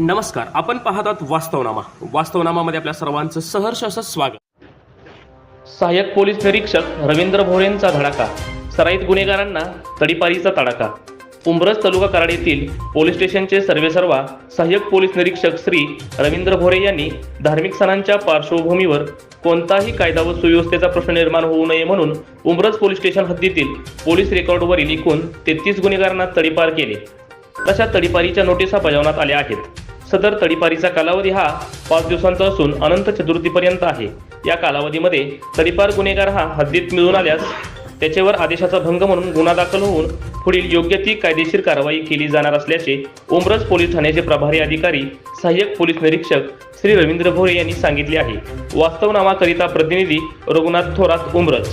नमस्कार आपण पाहत आहात वास्तवनामा. वास्तवनामामध्ये आपल्या सर्वांचं सहर्ष असं स्वागत. सहाय्यक पोलीस निरीक्षक रवींद्र भोरेंचा धडाका सराईत गुन्हेगारांना तडीपारीचा तडाखा उंब्रज तालुका कराड येथील पोलीस स्टेशनचे सर्वेसर्वा सहाय्यक पोलीस निरीक्षक श्री रवींद्र भोरे यांनी धार्मिक सणांच्या पार्श्वभूमीवर कोणताही कायदा व सुव्यवस्थेचा प्रश्न निर्माण होऊ नये म्हणून उंब्रज पोलीस स्टेशन हद्दीतील पोलीस रेकॉर्डवरील एकूण तेहतीस गुन्हेगारांना तडीपार केले. तशा तडीपारीच्या नोटिसा बजावण्यात आल्या आहेत. सदर तडीपारीचा कालावधी हा पाच दिवसांचा असून अनंत चतुर्थीपर्यंत आहे. या कालावधीमध्ये तडीपार गुन्हेगार हा हद्दीत मिळून आल्यास त्याच्यावर आदेशाचा भंग म्हणून गुन्हा दाखल होऊन पुढील योग्य ती कायदेशीर कारवाई केली जाणार असल्याचे उमरज पोलीस ठाण्याचे प्रभारी अधिकारी सहाय्यक पोलीस निरीक्षक श्री रवींद्र भोरे यांनी सांगितले आहे. वास्तवनामाकरिता प्रतिनिधी रघुनाथ थोरात उमरज.